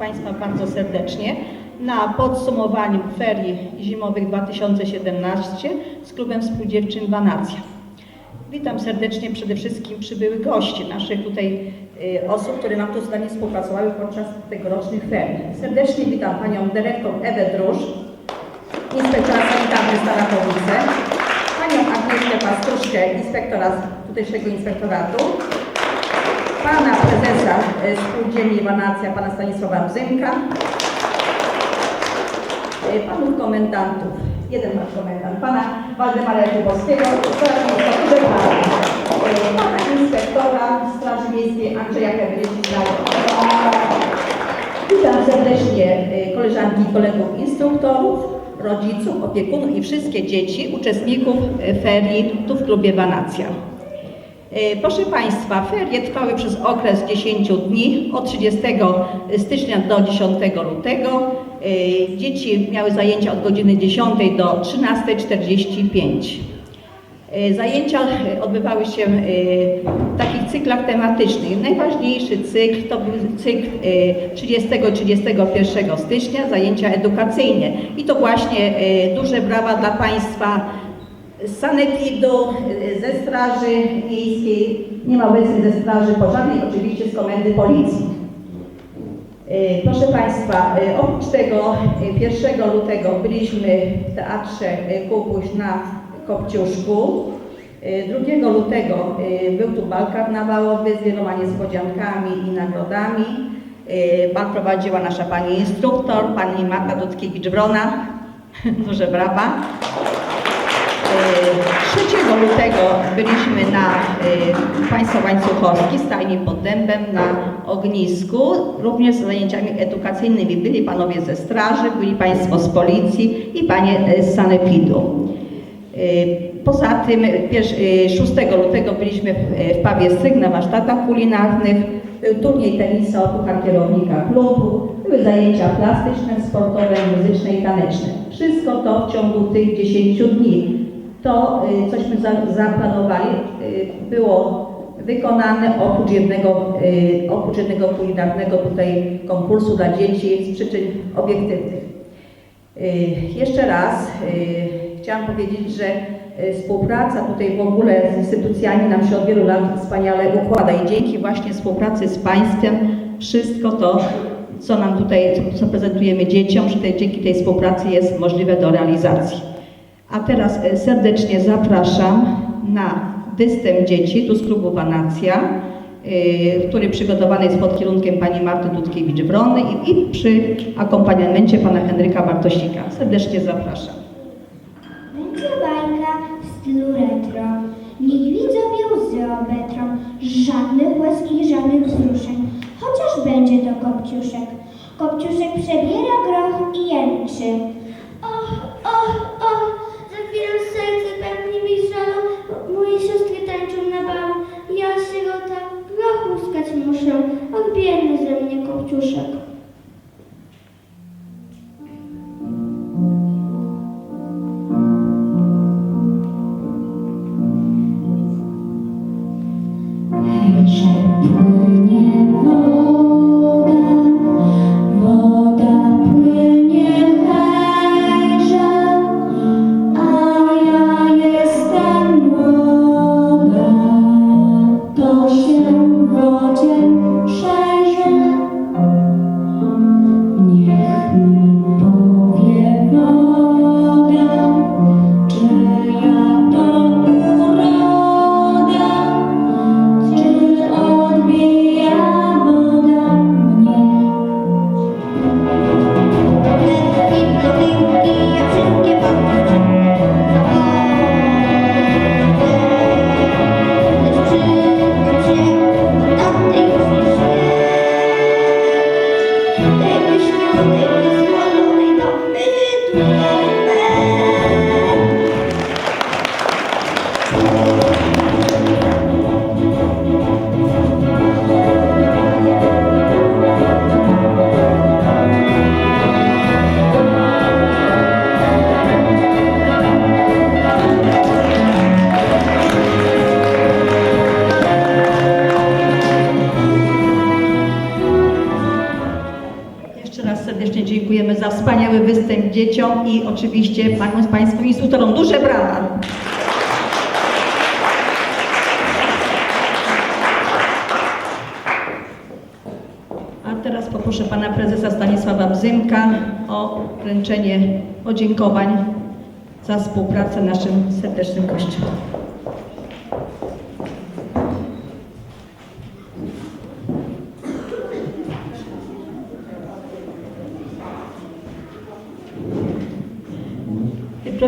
Państwa bardzo serdecznie na podsumowaniu ferii zimowych 2017 z Klubem Spółdzielczym Wanacja. Witam serdecznie przede wszystkim przybyłych gości, naszych tutaj y, osób, które nam tu z nami współpracowały podczas tegorocznych ferii. Serdecznie witam Panią Dyrektor Ewę Drusz, Inspektora Sanitarny Starachowice, Panią Agnieszkę Pastuszkę, Inspektora tutejszego Inspektoratu, Pana Prezesa y, Spółdzielni Wanacja, Pana Stanisława Bzynka, y, Panów Komendantów, jeden Pan Komendant, Pana Waldemara Jakubowskiego, Pana Inspektora Straży Miejskiej Andrzeja Kewrycina. Witam serdecznie y, koleżanki i kolegów instruktorów, rodziców, opiekunów i wszystkie dzieci, uczestników ferii tu w klubie Wanacja. Y, Proszę Państwa, ferie trwały przez okres 10 dni, od 30 stycznia do 10 lutego. Y, Dzieci miały zajęcia od godziny 10 do 13.45. Y, Zajęcia odbywały się w takich cyklach tematycznych. Najważniejszy cykl to był cykl y, 30-31 stycznia, zajęcia edukacyjne. I to właśnie duże brawa dla Państwa z sanepidu, y, ze Straży Miejskiej, nie ma obecnych ze Straży Pożarnej, oczywiście z Komendy Policji. Y, Proszę Państwa, y, oprócz tego y, 1 lutego byliśmy w Teatrze Kubuś na Kopciuszku. Y, 2 lutego był tu bal karnawałowy z wieloma niespodziankami i nagrodami. Bal prowadziła nasza pani instruktor, pani Marta Dudkiewicz-Wrona. Duże brawa. 3 lutego byliśmy na y, Państwo Łańcuchowski, stajni pod dębem na ognisku, również z zajęciami edukacyjnymi. Byli panowie ze straży, byli państwo z policji i panie y, z sanepidu. Poza tym pier- y, 6 lutego byliśmy w, Pawie Stryk na warsztatach kulinarnych, był turniej tenisa o puchar kierownika klubu, były zajęcia plastyczne, sportowe, muzyczne i taneczne. Wszystko to w ciągu tych 10 dni. To, y, cośmy za, zaplanowali, y, było wykonane oprócz jednego, y, oprócz jednego kulinarnego tutaj konkursu dla dzieci z przyczyn obiektywnych. Jeszcze raz chciałam powiedzieć, że współpraca tutaj w ogóle z instytucjami nam się od wielu lat wspaniale układa i dzięki właśnie współpracy z państwem wszystko to, co nam tutaj, co prezentujemy dzieciom, że dzięki tej współpracy jest możliwe do realizacji. A teraz y, serdecznie zapraszam na występ dzieci tu z klubu Wanacja, y, który przygotowany jest pod kierunkiem pani Marty Dudkiewicz-Wrony i, i przy akompaniamencie pana Henryka Bartosika. Serdecznie zapraszam. Będzie bajka w stylu retro. Niech widzowie łzy obetrą. Żadnych łez i żadnych wzruszeń. Chociaż będzie to kopciuszek. Kopciuszek przebiera groch i jęczy. Och, och, och, chwilę serce pełni mi żalą. Moje siostry tańczą na balu. Ja sierota, groch łuskać muszę. Och, biedny ze mnie kopciuszek. Płynie woda, Dzieciom i oczywiście paniom, Państwu instruktorom. Duże brawa! A teraz poproszę pana prezesa Stanisława Bzymka o wręczenie podziękowań za współpracę naszym serdecznym gościom.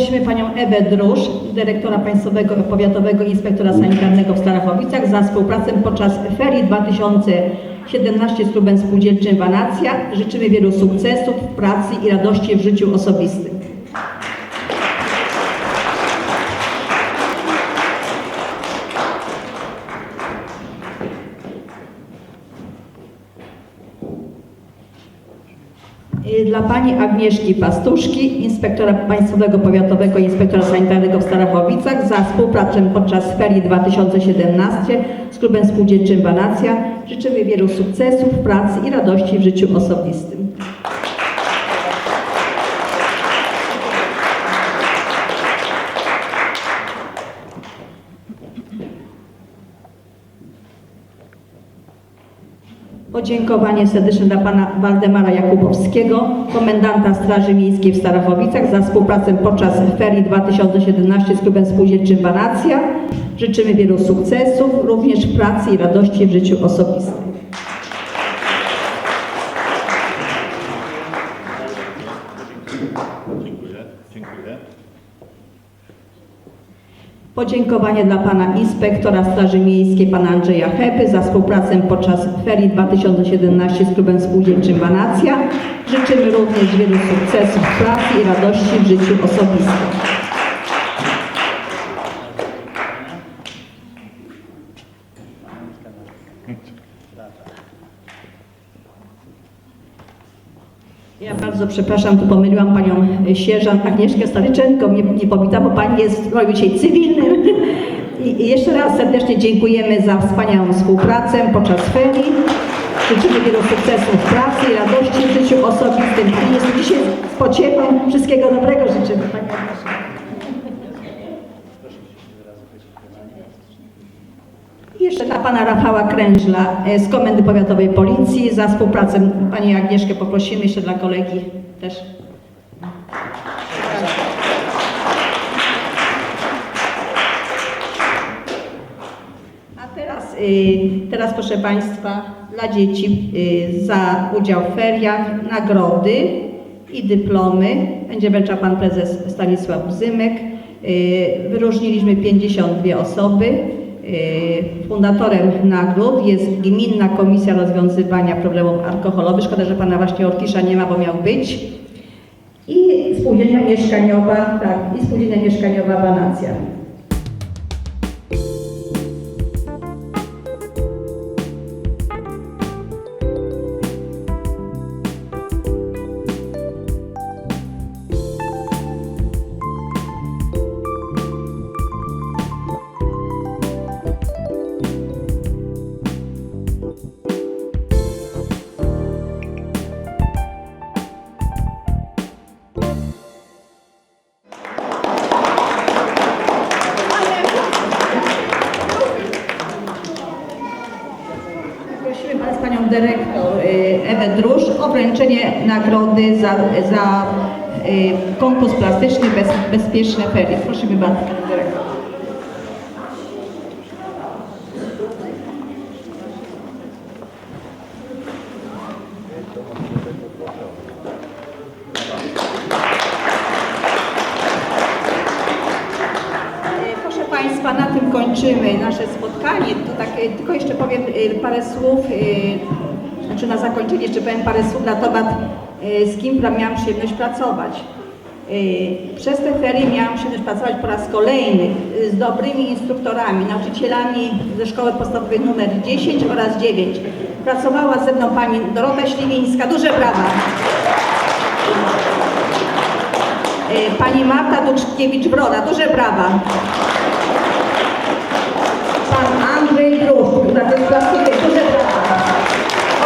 Prosimy panią Ewę Drusz, dyrektora Państwowego Powiatowego Inspektora Sanitarnego w Starachowicach za współpracę podczas ferii 2017 z klubem spółdzielczym Wanacja. Życzymy wielu sukcesów w pracy i radości w życiu osobistym. Dla pani Agnieszki Pastuszki, inspektora Państwowego Powiatowego Inspektora Sanitarnego w Starachowicach za współpracę podczas ferii 2017 z klubem spółdzielczym Wanacja. Życzymy wielu sukcesów pracy i radości w życiu osobistym. Podziękowanie serdeczne dla pana Waldemara Jakubowskiego, komendanta Straży Miejskiej w Starachowicach za współpracę podczas ferii 2017 z klubem spółdzielczym Wanacja. Życzymy wielu sukcesów, również pracy i radości w życiu osobistym. Podziękowanie dla pana inspektora Straży Miejskiej, pana Andrzeja Hepy za współpracę podczas ferii 2017 z klubem spółdzielczym Wanacja. Życzymy również wielu sukcesów w pracy i radości w życiu osobistym. Bardzo przepraszam, tu pomyliłam panią sierżant Agnieszkę Staryczenką, nie, nie powita, bo pani jest w stroju dzisiaj cywilnym. I jeszcze raz serdecznie dziękujemy za wspaniałą współpracę podczas ferii. Życzymy wielu sukcesów w pracy i radości w życiu osobistym. I jest dzisiaj z pociechą. Wszystkiego dobrego życzymy pani Agnieszko. I jeszcze dla pana Rafała Krężla e, z Komendy Powiatowej Policji za współpracę. Pani Agnieszkę poprosimy jeszcze dla kolegi też. A teraz, y, teraz proszę Państwa, dla dzieci y, za udział w feriach nagrody i dyplomy będzie wręczał Pan Prezes Stanisław Bzymek. Y, Wyróżniliśmy 52 osoby. Y, Fundatorem nagród jest Gminna Komisja Rozwiązywania Problemów Alkoholowych. Szkoda, że Pana właśnie Orkisza nie ma, bo miał być. I Spółdzielnia Mieszkaniowa, tak, i Spółdzielnia Mieszkaniowa Wanacja. Prosimy teraz Panią Dyrektor y, Ewę Drusz o wręczenie nagrody za, za y, konkurs plastyczny bez, Bezpieczne Ferie. Prosimy bardzo Panią Dyrektor. E, Proszę Państwa, na tym kończymy nasze spotkanie. To tak, tylko jeszcze powiem e, parę słów, e, znaczy na zakończenie jeszcze powiem parę słów na temat e, z kim miałam przyjemność pracować. Przez te ferie miałam przyjemność pracować po raz kolejny z dobrymi instruktorami, nauczycielami ze szkoły podstawowej nr 10 oraz 9. Pracowała ze mną pani Dorota Śliwińska, duże brawa. Pani Marta Duczkiewicz-Wroda, duże brawa. Plastykiem, duże brawa.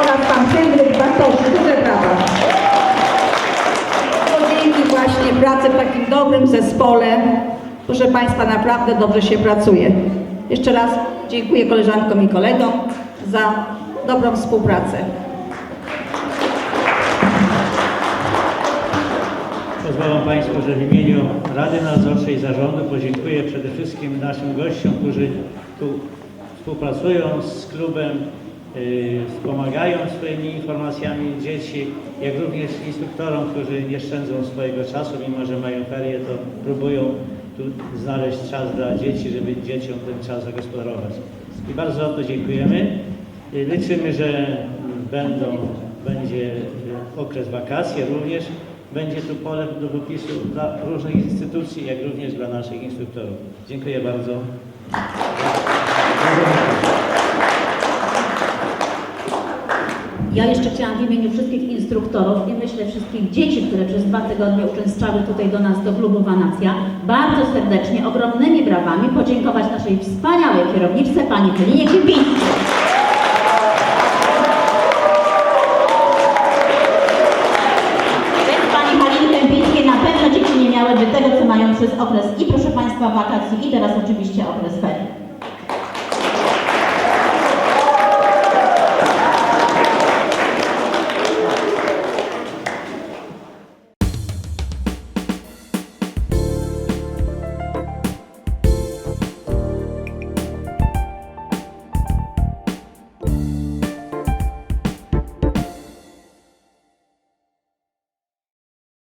Oraz pan Henryk Bartoszy, duże brawa. pracę w takim dobrym zespole. Proszę Państwa, naprawdę dobrze się pracuje. Jeszcze raz dziękuję koleżankom i kolegom za dobrą współpracę. Pozwolą Państwo, że w imieniu Rady Nadzorczej Zarządu podziękuję przede wszystkim naszym gościom, którzy tu współpracują z klubem, yy, wspomagają swoimi informacjami dzieci, jak również instruktorom, którzy nie szczędzą swojego czasu, mimo że mają ferie, to próbują tu znaleźć czas dla dzieci, żeby dzieciom ten czas zagospodarować. I bardzo za to dziękujemy. I Liczymy, że będą, będzie yy, okres wakacji również. Będzie tu pole do wypisu dla różnych instytucji, jak również dla naszych instruktorów. Dziękuję bardzo. Ja jeszcze chciałam w imieniu wszystkich instruktorów i myślę wszystkich dzieci, które przez dwa tygodnie uczęszczały tutaj do nas, do klubu Wanacja, bardzo serdecznie, ogromnymi brawami podziękować naszej wspaniałej kierowniczce, pani Helinie nie miałyby tego, co mają przez okres i proszę Państwa wakacji i teraz oczywiście.